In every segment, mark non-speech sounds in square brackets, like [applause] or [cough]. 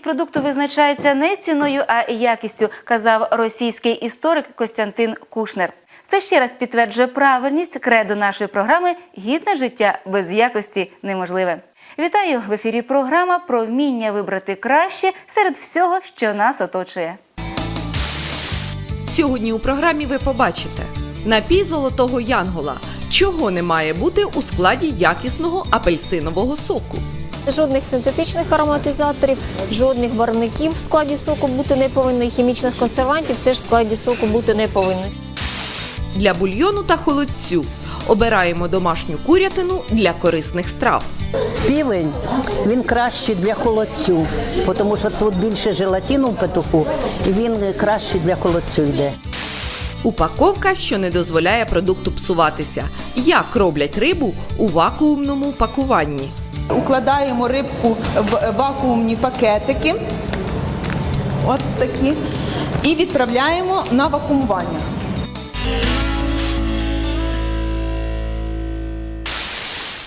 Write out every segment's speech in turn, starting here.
Цінність продукту визначається не ціною, а якістю, казав російський історик Костянтин Кушнер. Це ще раз підтверджує правильність кредо нашої програми Гідне життя без якості неможливе. Вітаю в ефірі. Програма про вміння вибрати краще серед всього, що нас оточує. Сьогодні у програмі ви побачите напій золотого янгола. Чого не має бути у складі якісного апельсинового соку? Жодних синтетичних ароматизаторів, жодних барвників в складі соку бути не повинно, і хімічних консервантів теж в складі соку бути не повинно. Для бульйону та холодцю обираємо домашню курятину для корисних страв. Півень він кращий для холодцю, тому що тут більше желатину в петуху, і він кращий для холодцю йде. Упаковка, що не дозволяє продукту псуватися. Як роблять рибу у вакуумному пакуванні? Укладаємо рибку в вакуумні пакетики. От такі. І відправляємо на вакуумування.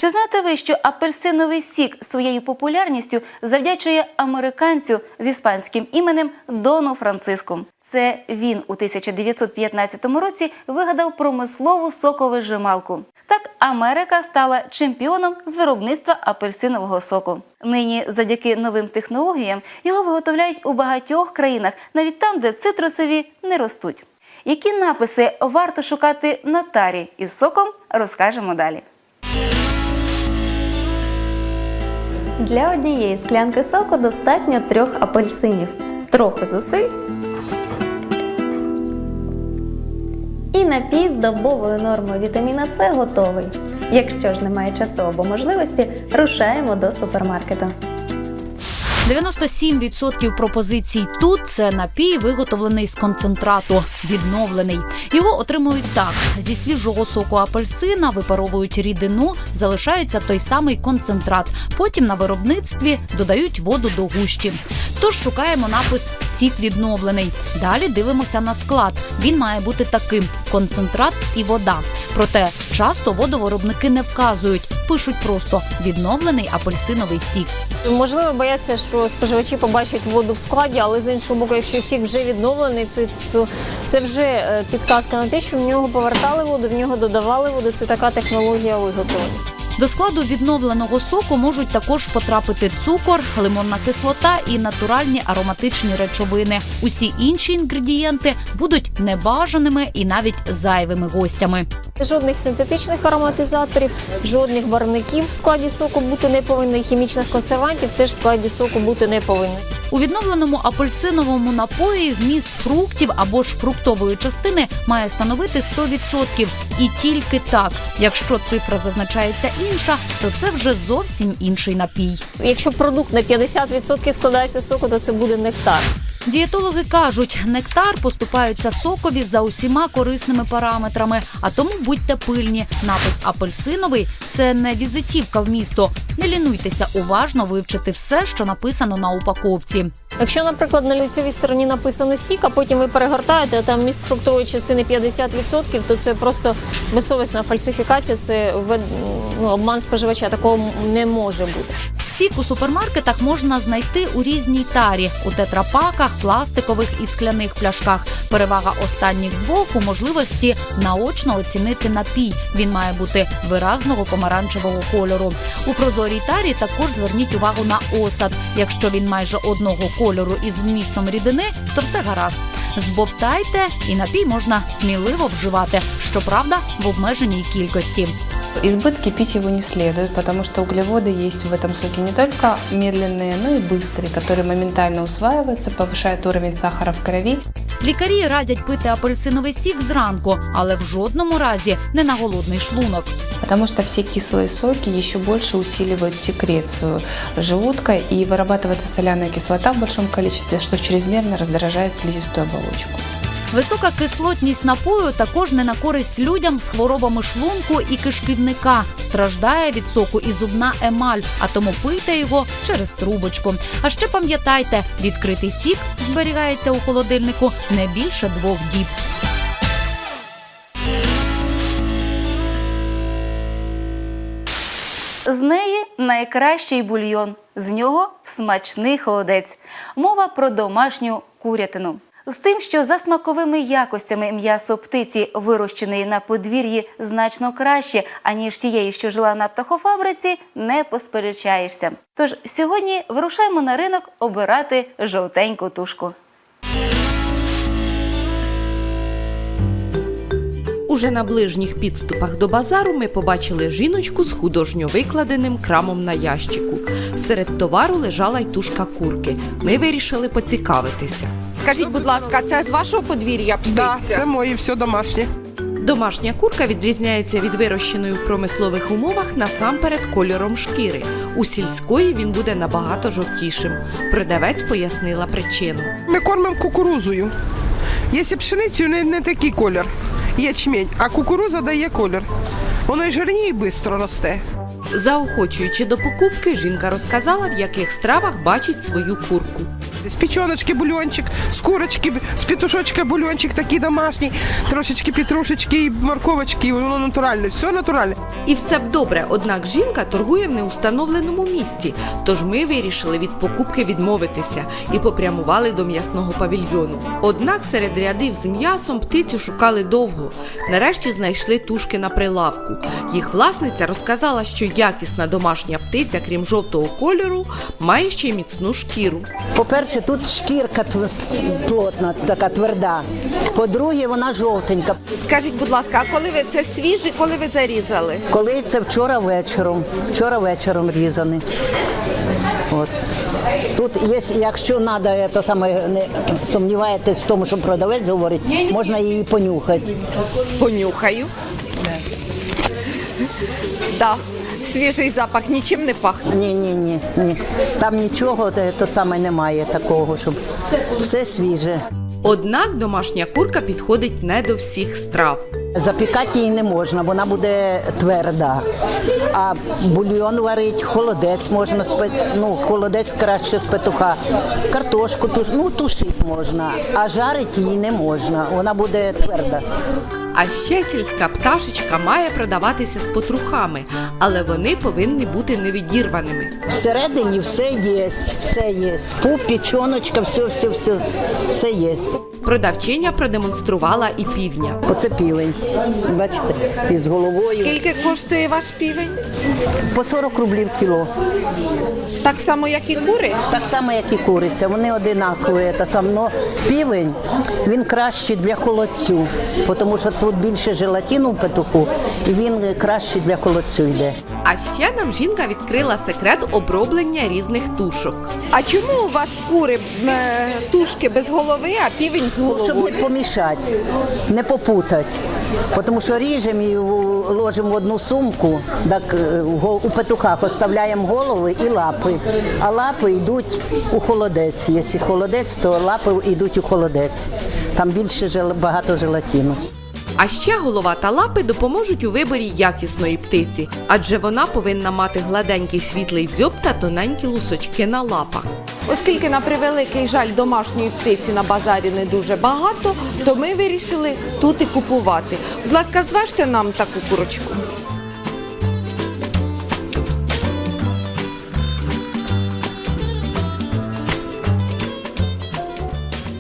Чи знаєте ви, що апельсиновий сік своєю популярністю завдячує американцю з іспанським іменем Дону Франциску? Це він у 1915 році вигадав промислову соковижималку. Так Америка стала чемпіоном з виробництва апельсинового соку. Нині, завдяки новим технологіям, його виготовляють у багатьох країнах, навіть там, де цитрусові не ростуть. Які написи варто шукати на тарі із соком, розкажемо далі. Для однієї склянки соку достатньо трьох апельсинів, трохи зусиль і напій з добовою нормою вітаміна С готовий. Якщо ж немає часу або можливості, рушаємо до супермаркету. 97% пропозицій тут це напій, виготовлений з концентрату, відновлений. Його отримують так: зі свіжого соку апельсина випаровують рідину, залишається той самий концентрат. Потім на виробництві додають воду до гущі. Тож шукаємо напис Сік відновлений. Далі дивимося на склад. Він має бути таким: концентрат і вода. Проте часто водовиробники не вказують, пишуть просто відновлений апельсиновий сік. Можливо, бояться, що споживачі побачать воду в складі, але з іншого боку, якщо сік вже відновлений, це, це, вже е, підказка на те, що в нього повертали воду, в нього додавали воду. Це така технологія виготовлення. До складу відновленого соку можуть також потрапити цукор, лимонна кислота і натуральні ароматичні речовини. Усі інші інгредієнти будуть небажаними і навіть зайвими гостями. Жодних синтетичних ароматизаторів, жодних барвників в складі соку бути не повинно, і хімічних консервантів теж в складі соку бути не повинно. У відновленому апельсиновому напої вміст фруктів або ж фруктової частини має становити 100%. І тільки так. Якщо цифра зазначається інша, то це вже зовсім інший напій. Якщо продукт на 50% складається з соку, то це буде нектар. Дієтологи кажуть, нектар поступаються сокові за усіма корисними параметрами. А тому будьте пильні. Напис апельсиновий це не візитівка в місто. Не лінуйтеся уважно вивчити все, що написано на упаковці. Якщо, наприклад, на лицевій стороні написано сік, а потім ви перегортаєте, а там міст фруктової частини 50%, то це просто безсовісна фальсифікація, це ну, обман споживача. Такого не може бути. Сік у супермаркетах можна знайти у різній тарі у тетрапаках, пластикових і скляних пляшках. Перевага останніх двох у можливості наочно оцінити напій. Він має бути виразного помаранчевого кольору. У прозорій тарі також зверніть увагу на осад. Якщо він майже одного кольору із вмістом рідини, то все гаразд. Збовтайте, і напій можна сміливо вживати, щоправда, в обмеженій кількості. Избытки пить его не следует, потому что углеводы есть в этом соке не только медленные, но и быстрые, которые моментально усваиваются, повышают уровень сахара в крови. Лікарі радять пити апельсиновий сік зранку, але в жодному разі не на голодний шлунок. Потому что все кислые соки еще больше усиливают секрецию желудка и вырабатывается соляная кислота в большом количестве, что чрезмерно раздражает слизистую оболочку. Висока кислотність напою також не на користь людям з хворобами шлунку і кишківника. Страждає від соку і зубна емаль, а тому пийте його через трубочку. А ще пам'ятайте, відкритий сік зберігається у холодильнику не більше двох діб. З неї найкращий бульйон, з нього смачний холодець. Мова про домашню курятину. З тим, що за смаковими якостями м'ясо птиці, вирощеної на подвір'ї, значно краще, аніж тієї, що жила на птахофабриці, не посперечаєшся. Тож сьогодні вирушаємо на ринок обирати жовтеньку тушку. Уже на ближніх підступах до базару ми побачили жіночку з художньо викладеним крамом на ящику. Серед товару лежала й тушка курки. Ми вирішили поцікавитися. Скажіть, будь ласка, це з вашого подвір'я птиця? Да, це моє все домашнє. Домашня курка відрізняється від вирощеної в промислових умовах насамперед кольором шкіри. У сільської він буде набагато жовтішим. Продавець пояснила причину. Ми кормимо кукурузою. Якщо пшеницю не, не такий колір, ячмень, а кукуруза дає колір. Воно і жирніє, і швидко росте. Заохочуючи до покупки, жінка розказала, в яких стравах бачить свою курку. З печоночки бульончик, з курочки, з петушочка бульончик такий домашній, трошечки петрушечки і морковочки, і воно натуральне, все натуральне. І все б добре, однак жінка торгує в неустановленому місці. Тож ми вирішили від покупки відмовитися і попрямували до м'ясного павільйону. Однак серед рядів з м'ясом птицю шукали довго. Нарешті знайшли тушки на прилавку. Їх власниця розказала, що якісна домашня птиця, крім жовтого кольору, має ще й міцну шкіру. По-перше, тут шкірка плотна, така тверда. По-друге, вона жовтенька. Скажіть, будь ласка, а коли ви це свіжі, коли ви зарізали? Коли це вчора вечором, вчора вечором різаний. От. Тут є, якщо треба, то саме не сумніваєтесь в тому, що продавець говорить, можна її понюхати. Понюхаю. Да. Свіжий запах нічим не пахне. Ні, ні, ні, ні. Там нічого то саме немає такого, щоб все свіже. Однак домашня курка підходить не до всіх страв. Запікати її не можна, вона буде тверда. А бульйон варить, холодець можна з ну, холодець краще з петуха. Картошку туш, ну, тушити можна, а жарити її не можна. Вона буде тверда. А ще сільська пташечка має продаватися з потрухами, але вони повинні бути невідірваними. Всередині все є, все є. Пуп, печоночка, все, все, все, все є. Продавчиня продемонструвала і півня. Оце півень. Бачите, із головою. Скільки коштує ваш півень? По 40 рублів кіло. Так само, як і кури. Так само, як і куриця, вони одинакові. Та сам, но півень він кращий для холодцю, тому що тут більше желатину в петуху, і він краще для холодцю йде. А ще нам жінка відкрила секрет оброблення різних тушок. А чому у вас кури е, тушки без голови, а півень з Ну, Щоб не помішати, не попутати. Тому що ріжемо і ложимо в одну сумку, так е, в гол- у петухах оставляємо голови і лапи. А лапи йдуть у холодець. Якщо холодець, то лапи йдуть у холодець. Там більше жел- багато желатину. А ще голова та лапи допоможуть у виборі якісної птиці, адже вона повинна мати гладенький світлий дзьоб та тоненькі лусочки на лапах. Оскільки на превеликий жаль домашньої птиці на базарі не дуже багато, то ми вирішили тут і купувати. Будь ласка, зважте нам таку курочку.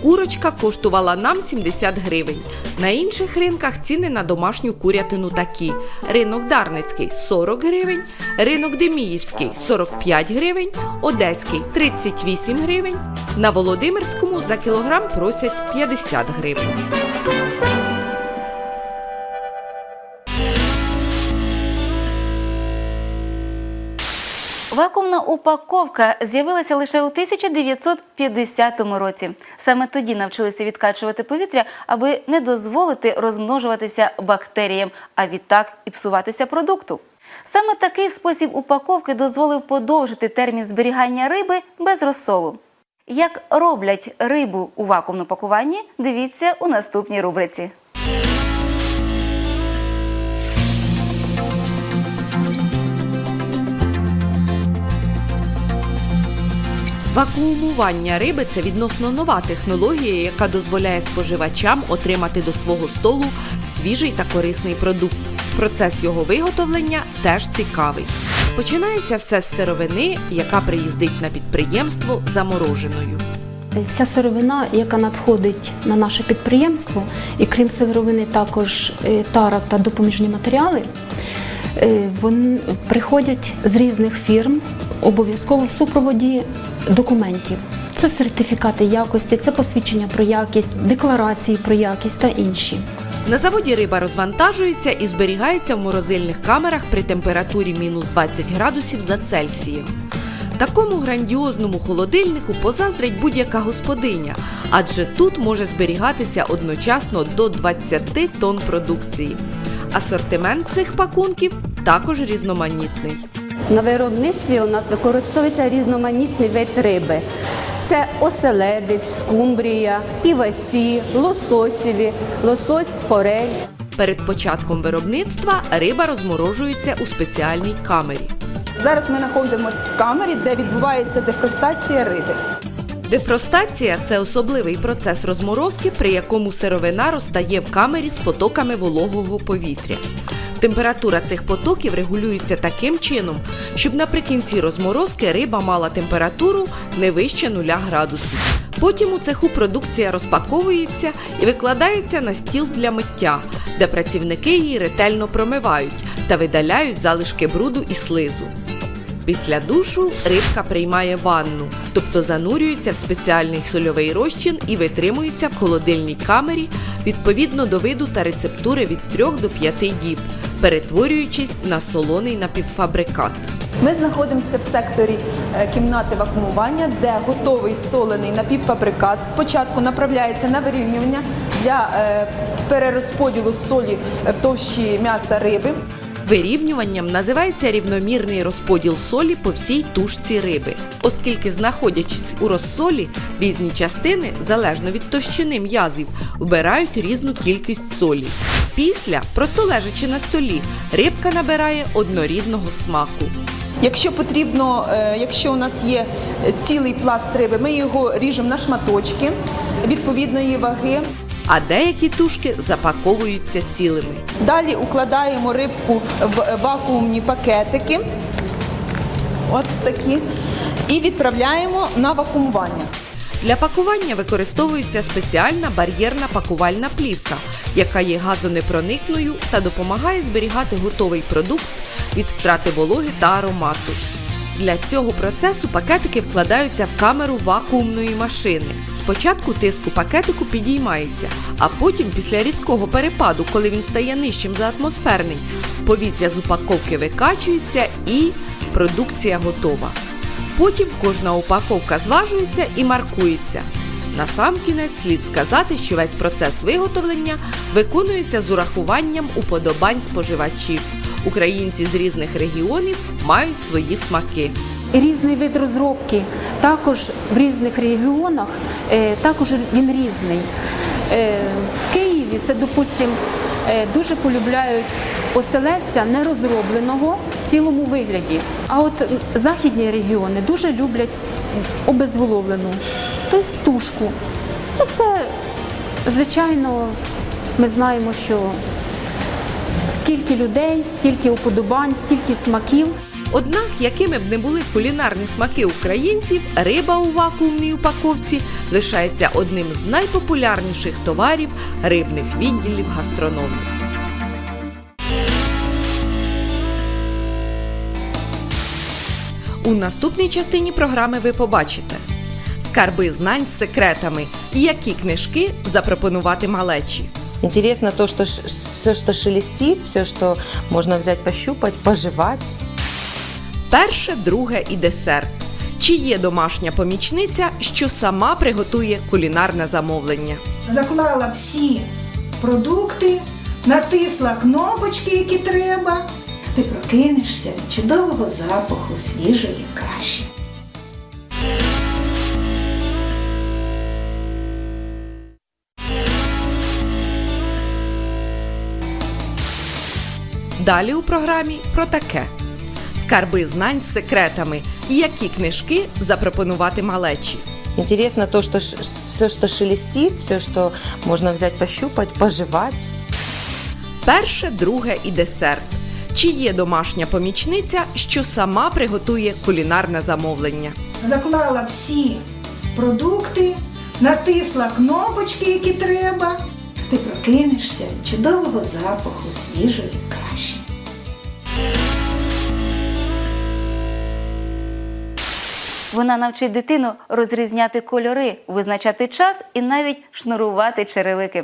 Курочка коштувала нам 70 гривень. На інших ринках ціни на домашню курятину такі: ринок Дарницький 40 гривень, ринок Деміївський 45 гривень, Одеський 38 гривень. На Володимирському за кілограм просять 50 гривень. Вакуумна упаковка з'явилася лише у 1950 році. Саме тоді навчилися відкачувати повітря, аби не дозволити розмножуватися бактеріям, а відтак і псуватися продукту. Саме такий спосіб упаковки дозволив подовжити термін зберігання риби без розсолу. Як роблять рибу у вакуумному пакуванні, дивіться у наступній рубриці. Вакуумування риби це відносно нова технологія, яка дозволяє споживачам отримати до свого столу свіжий та корисний продукт. Процес його виготовлення теж цікавий. Розпочинається все з сировини, яка приїздить на підприємство замороженою. Вся сировина, яка надходить на наше підприємство, і крім сировини, також е, тара та допоміжні матеріали, е, вони приходять з різних фірм, обов'язково в супроводі документів. Це сертифікати якості, це посвідчення про якість, декларації про якість та інші. На заводі риба розвантажується і зберігається в морозильних камерах при температурі мінус 20 градусів за Цельсієм. Такому грандіозному холодильнику позаздрить будь-яка господиня, адже тут може зберігатися одночасно до 20 тонн продукції. Асортимент цих пакунків також різноманітний. На виробництві у нас використовується різноманітний вид риби. Це оселедець, скумбрія, івасі, лососєві, лосось, форель. Перед початком виробництва риба розморожується у спеціальній камері. Зараз ми знаходимося в камері, де відбувається дефростація риби. Дефростація це особливий процес розморозки, при якому сировина розтає в камері з потоками вологого повітря. Температура цих потоків регулюється таким чином, щоб наприкінці розморозки риба мала температуру не вище 0 градусів. Потім у цеху продукція розпаковується і викладається на стіл для миття, де працівники її ретельно промивають та видаляють залишки бруду і слизу. Після душу рибка приймає ванну, тобто занурюється в спеціальний сольовий розчин і витримується в холодильній камері відповідно до виду та рецептури від 3 до 5 діб, перетворюючись на солоний напівфабрикат. Ми знаходимося в секторі е, кімнати вакуумування, де готовий солений напівфабрикат спочатку направляється на вирівнювання для е, перерозподілу солі в товщі м'яса риби. Вирівнюванням називається рівномірний розподіл солі по всій тушці риби, оскільки, знаходячись у розсолі, різні частини, залежно від товщини м'язів, вбирають різну кількість солі. Після, просто лежачи на столі, рибка набирає однорідного смаку. Якщо потрібно, е, якщо у нас є цілий пласт риби, ми його ріжемо на шматочки відповідної ваги. А деякі тушки запаковуються цілими. Далі укладаємо рибку в вакуумні пакетики. От такі. І відправляємо на вакуумування. Для пакування використовується спеціальна бар'єрна пакувальна плівка, яка є газонепроникною та допомагає зберігати готовий продукт від втрати вологи та аромату. Для цього процесу пакетики вкладаються в камеру вакуумної машини. Спочатку тиск у пакетику підіймається, а потім, після різкого перепаду, коли він стає нижчим за атмосферний, повітря з упаковки викачується і продукція готова. Потім кожна упаковка зважується і маркується. Насамкінець слід сказати, що весь процес виготовлення виконується з урахуванням уподобань споживачів. Українці з різних регіонів мають свої смаки. Різний вид розробки також в різних регіонах, е, також він різний. Е, В Києві це, допустимо, е, дуже полюбляють оселедця нерозробленого в цілому вигляді. А от західні регіони дуже люблять обезголовлену, тобто тушку. Ну, це, звичайно, ми знаємо, що скільки людей, стільки уподобань, стільки смаків. Однак, якими б не були кулінарні смаки українців, риба у вакуумній упаковці лишається одним з найпопулярніших товарів рибних відділів гастрономії. У наступній частині програми ви побачите скарби знань з секретами, які книжки запропонувати малечі. Интересно то, что все, что шелестит, все, что можно взять, пощупать, пожевать. Перше, друге і десерт. Чи є домашня помічниця, що сама приготує кулінарне замовлення? заклала всі продукти, натисла кнопочки, які треба. Ти прокинешся від чудового запаху свіжої каші. Далі у програмі про таке: скарби знань з секретами, які книжки запропонувати малечі. Интересно то, что все, что шелестит, все, что можно взять, пощупать, пожевать. Перше, друге і десерт. Чи є домашня помічниця, що сама приготує кулінарне замовлення? Заклала всі продукти, натисла кнопочки, які треба. Ти прокинешся чудового запаху свіжої Вона навчить дитину розрізняти кольори, визначати час і навіть шнурувати черевики.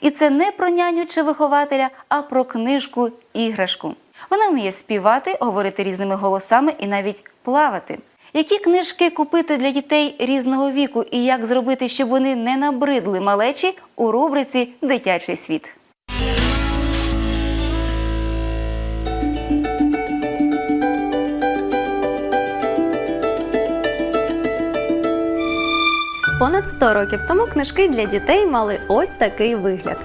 І це не про няню чи вихователя, а про книжку іграшку. Вона вміє співати, говорити різними голосами і навіть плавати. Які книжки купити для дітей різного віку і як зробити, щоб вони не набридли малечі у рубриці Дитячий світ. Понад 100 років тому книжки для дітей мали ось такий вигляд.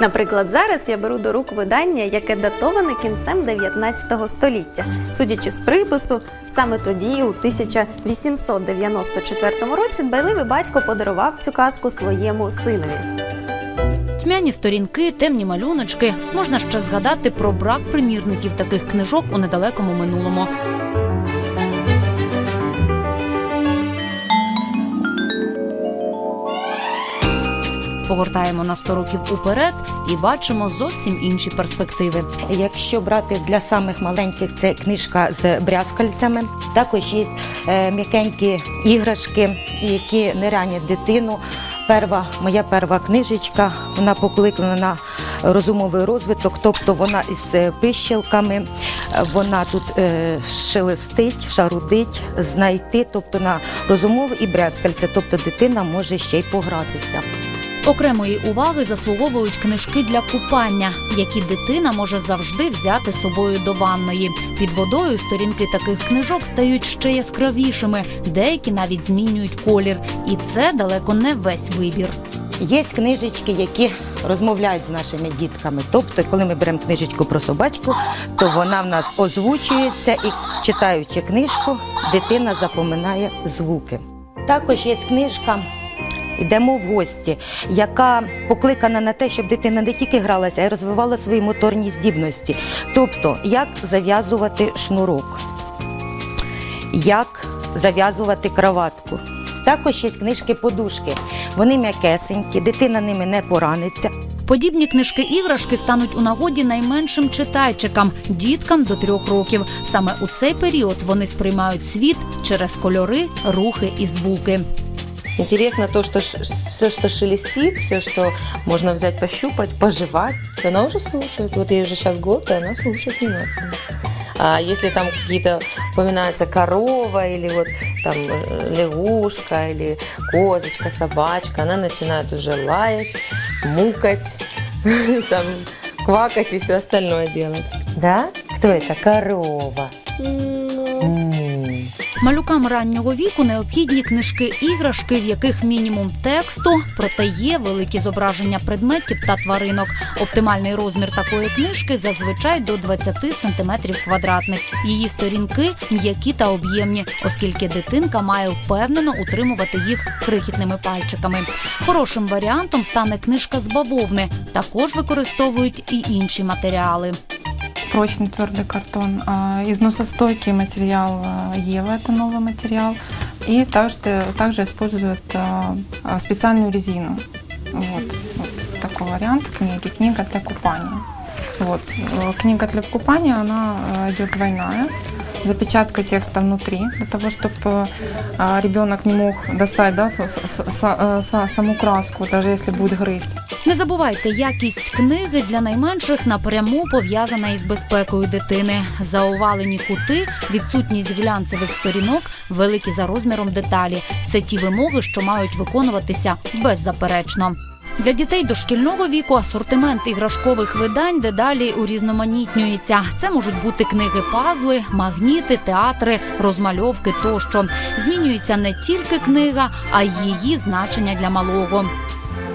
Наприклад, зараз я беру до рук видання, яке датоване кінцем 19 століття. Судячи з припису, саме тоді, у 1894 році, дбайливий батько подарував цю казку своєму синові. Тьмяні сторінки, темні малюночки. Можна ще згадати про брак примірників таких книжок у недалекому минулому. Погортаємо на 100 років уперед і бачимо зовсім інші перспективи. Якщо брати для самих маленьких, це книжка з брязкальцями. Також є е, м'якенькі іграшки, які не ранять дитину. Перва, моя перва книжечка, вона покликана на розумовий розвиток, тобто вона із е, пищелками, вона тут е, шелестить, шарудить, знайти, тобто на розумове і брязкальце, тобто дитина може ще й погратися. Окремої уваги заслуговують книжки для купання, які дитина може завжди взяти з собою до ванної. Під водою сторінки таких книжок стають ще яскравішими, деякі навіть змінюють колір. І це далеко не весь вибір. Є книжечки, які розмовляють з нашими дітками. Тобто, коли ми беремо книжечку про собачку, то вона в нас озвучується і читаючи книжку, дитина запоминає звуки. Також є книжка. Йдемо в гості, яка покликана на те, щоб дитина не тільки гралася, а й розвивала свої моторні здібності. Тобто, як зав'язувати шнурок, як зав'язувати краватку. Також є книжки-подушки. Вони м'якесенькі, дитина ними не пораниться. Подібні книжки-іграшки стануть у нагоді найменшим читайчикам, діткам до трьох років. Саме у цей період вони сприймають світ через кольори, рухи і звуки. Интересно то, что все, что шелестит, все, что можно взять, пощупать, пожевать, то она уже слушает. Вот ей уже сейчас год, и она слушает внимательно. А если там какие-то упоминается корова или вот там э, лягушка или козочка, собачка, она начинает уже лаять, мукать, [laughs] там квакать и все остальное делать. Да? Кто это? Корова. М. Малюкам раннього віку необхідні книжки-іграшки, в яких мінімум тексту, проте є великі зображення предметів та тваринок. Оптимальний розмір такої книжки зазвичай до 20 см квадратних. Її сторінки м'які та об'ємні, оскільки дитинка має впевнено утримувати їх крихітними пальчиками. Хорошим варіантом стане книжка з бавовни. Також використовують і інші матеріали. Прочный твердый картон. А, Износостойкий материал а, Ева, это новый материал. И также, также используют а, специальную резину. Вот, вот такой вариант книги. Книга для купания. Вот. э, Книга для купания, она э, идет двойная. Запечатка текста внутри, для того, чтобы ребенок не мог достать да, с- с- с- э, саму краску, даже если будет грызть. Не забувайте, якість книги для найменших напряму пов'язана із безпекою дитини. Заувалені кути, відсутність глянцевих сторінок, великі за розміром деталі. Це ті вимоги, що мають виконуватися беззаперечно. Для дітей дошкільного віку асортимент іграшкових видань дедалі урізноманітнюється. Це можуть бути книги, пазли, магніти, театри, розмальовки тощо. Змінюється не тільки книга, а й її значення для малого.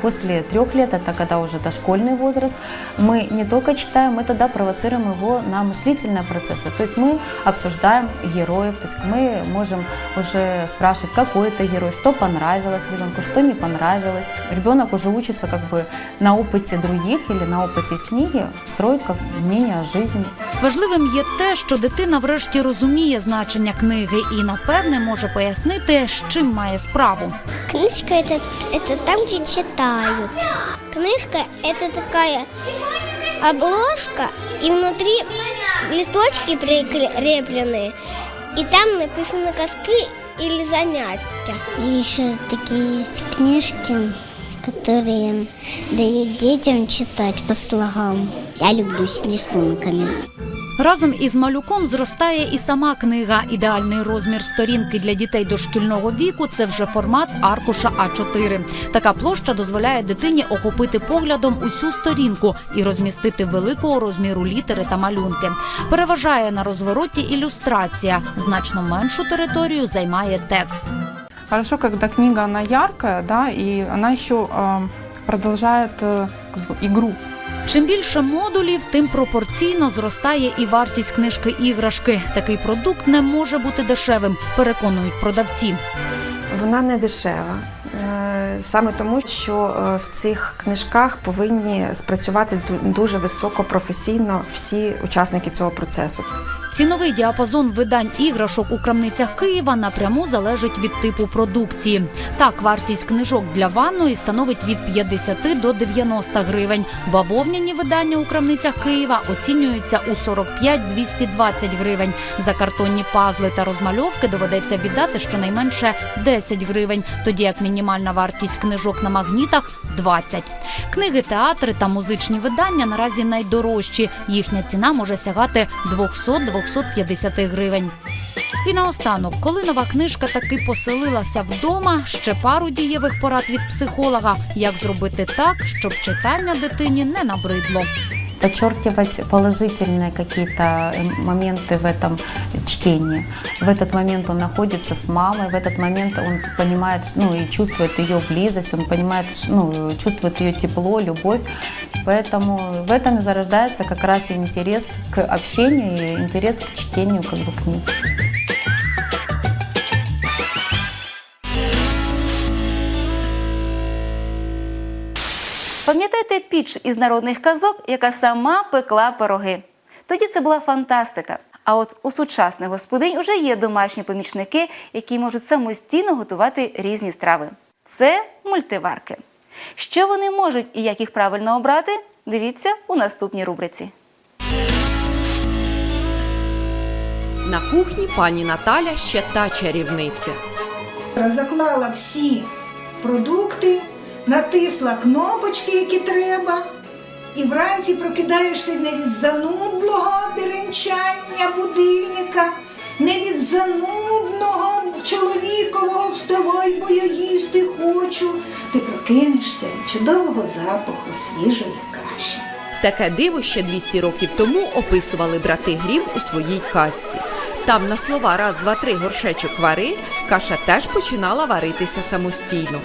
После трех лет, это когда уже дошкольный возраст, мы не только читаем, мы тогда провоцируем его на мыслительные процессы. То есть мы обсуждаем героев, то есть мы можем уже спрашивать, какой это герой, что понравилось ребенку, что не понравилось. Ребенок уже учится как бы на опыте других или на опыте из книги строить как мнение о жизни. Важливим є те, що дитина врешті розуміє значення книги і, напевне, може пояснити, з чим має справу. Книжка это, это там, где Читают. Книжка это такая обложка, и внутри листочки прикреплены, и там написаны коски или занятия. И еще такие есть книжки, которые дают детям читать по слогам. Я люблю с рисунками. Разом із малюком зростає і сама книга. Ідеальний розмір сторінки для дітей дошкільного віку це вже формат аркуша А4. Така площа дозволяє дитині охопити поглядом усю сторінку і розмістити великого розміру літери та малюнки. Переважає на розвороті ілюстрація. Значно меншу територію займає текст. Хорошо, когда книга, она яркая, да, и она еще э, продолжает э, как бы, игру. Чим більше модулів, тим пропорційно зростає і вартість книжки іграшки. Такий продукт не може бути дешевим, переконують продавці. Вона не дешева. Саме тому, що е, в цих книжках повинні спрацювати ду- дуже високо професійно всі учасники цього процесу. Ціновий діапазон видань іграшок у крамницях Києва напряму залежить від типу продукції. Так, вартість книжок для ванної становить від 50 до 90 гривень. Бавовняні видання у крамницях Києва оцінюються у 45-220 гривень. За картонні пазли та розмальовки доведеться віддати щонайменше 10 гривень, тоді як мінімальна вартість книжок на магнітах 20. Книги, театри та музичні видання наразі найдорожчі. Їхня ціна може сягати 200-250 гривень. І наостанок, коли нова книжка таки поселилася вдома, ще пару дієвих порад від психолога, як зробити так, щоб читання дитині не набридло. Подчеркивать положительные какие-то э, моменты в этом чтении. В этот момент он находится с мамой, в этот момент он понимает, ну и чувствует ее близость, он понимает, ну, чувствует ее тепло, любовь. Поэтому в этом и зарождается как раз интерес к общению, и интерес к чтению как бы книг. Пам'ятаєте піч із народних казок, яка сама пекла пироги? Тоді це була фантастика. А от у сучасних господинь вже є домашні помічники, які можуть самостійно готувати різні страви. Це мультиварки. Що вони можуть і як їх правильно обрати? Дивіться у наступній рубриці. На кухні пані Наталя ще та чарівниця. Заклала всі продукти, натисла кнопочки, які треба, і вранці прокидаєшся не від занудлого деренчання будильника, не від занудного чоловікового вставай, бо я їсти хочу. Ти прокинешся від чудового запаху свіжої каші. Таке диво ще 200 років тому описували брати Грім у своїй казці. Там на слова раз, два, три горшечок вари каша теж починала варитися самостійно.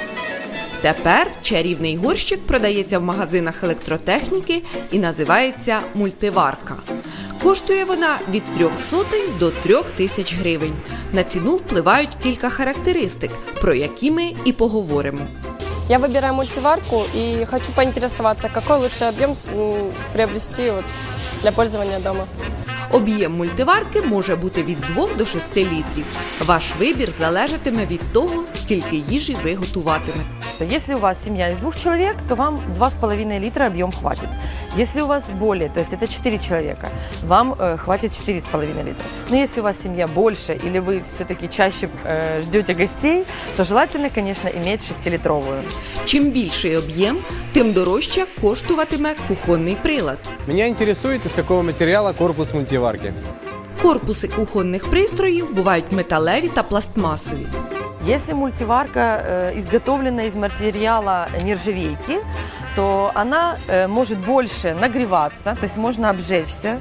Тепер чарівний горщик продається в магазинах електротехніки і називається мультиварка. Коштує вона від трьох сотень до трьох тисяч гривень. На ціну впливають кілька характеристик, про які ми і поговоримо. Я выбираю мультиварку и хочу поинтересоваться, какой лучший объем м, приобрести для пользования дома. Об'єм мультиварки може бути від 2 до 6 літрів. Ваш вибір залежатиме від того, скільки їжі ви готуватимете. Если у вас семья из двух человек, то вам 2,5 литра объем хватит. Если у вас более, то есть это 4 человека, вам э, хватит 4,5 литра. Но если у вас семья больше или вы все-таки чаще э, ждете гостей, то желательно, конечно, иметь 6-литровую. Чим більший об'єм, тим дорожче коштуватиме кухонний прилад. Меня интересует, из какого материала корпус мультиварки. Корпуси кухонних пристроїв бувають металеві та пластмасові. Якщо мультиварка изготовлена из материала нержавейки, то она э, может больше нагреваться, то есть можно обжечься,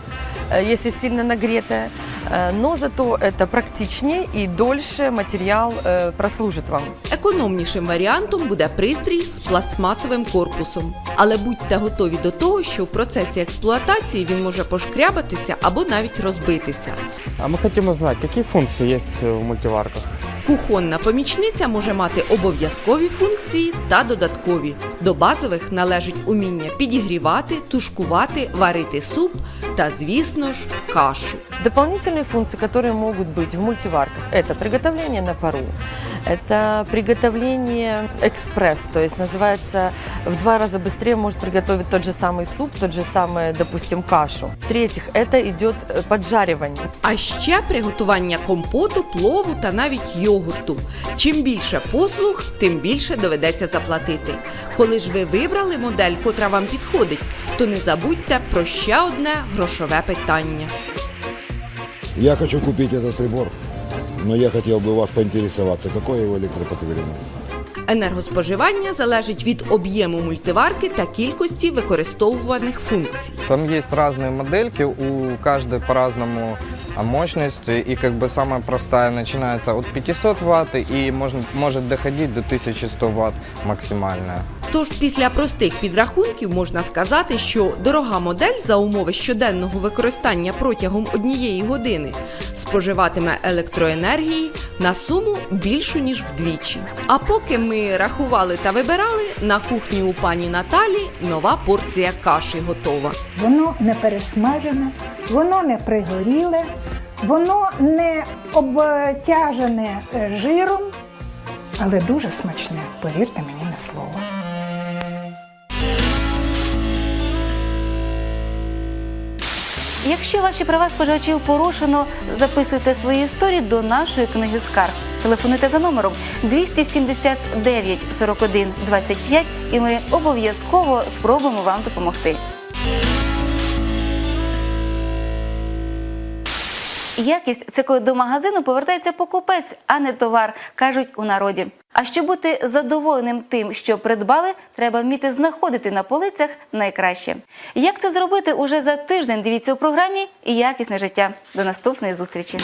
э, если сильно нагретая, Э, но зато это практичнее и дольше материал э, прослужит вам. Економнішим варіантом буде пристрій з пластмасовим корпусом. Але будьте готові до того, що в процесі експлуатації він може пошкрябатися або навіть розбитися. А мы хотим узнать, какие функции есть в мультиварках? Кухонна помічниця може мати обов'язкові функції та додаткові. До базових належить уміння підігрівати, тушкувати, варити суп та, звісно ж, кашу. Дополнительные функции, которые могут быть в мультиварках, это приготовление на пару, это приготовление экспресс, то есть называется в два раза быстрее может приготовить тот же самый суп, тот же самый, допустим, кашу. В-третьих, это идет э, поджаривание. А ще приготування компоту, плову та навіть йогурту. Чим більше послуг, тим більше доведеться заплатити. Коли ж ви вибрали модель, котра вам підходить, то не забудьте про ще одне грошове питання. Я хочу купить этот прибор, но я хотел бы у вас поинтересоваться, какое его электропотребление. Енергоспоживання залежить від об'єму мультиварки та кількості використовуваних функцій. Там есть разные модельки, у каждой по-разному а, мощность, и как бы самая простая начинается от 500 ватт и может, может доходить до 1100 ватт максимальная. Тож після простих підрахунків можна сказати, що дорога модель за умови щоденного використання протягом однієї години споживатиме електроенергії на суму більшу ніж вдвічі. А поки ми рахували та вибирали, на кухні у пані Наталі нова порція каші готова. Воно не пересмажене, воно не пригоріле, воно не обтяжене е, жиром, але дуже смачне, повірте мені на слово. Якщо ваші права споживачів порушено, записуйте свої історії до нашої книги скарг. Телефонуйте за номером 279 41 25 і ми обов'язково спробуємо вам допомогти. Якість це коли до магазину повертається покупець, а не товар, кажуть у народі. А щоб бути задоволеним тим, що придбали, треба вміти знаходити на полицях найкраще. Як це зробити уже за тиждень? Дивіться у програмі Якісне життя. До наступної зустрічі.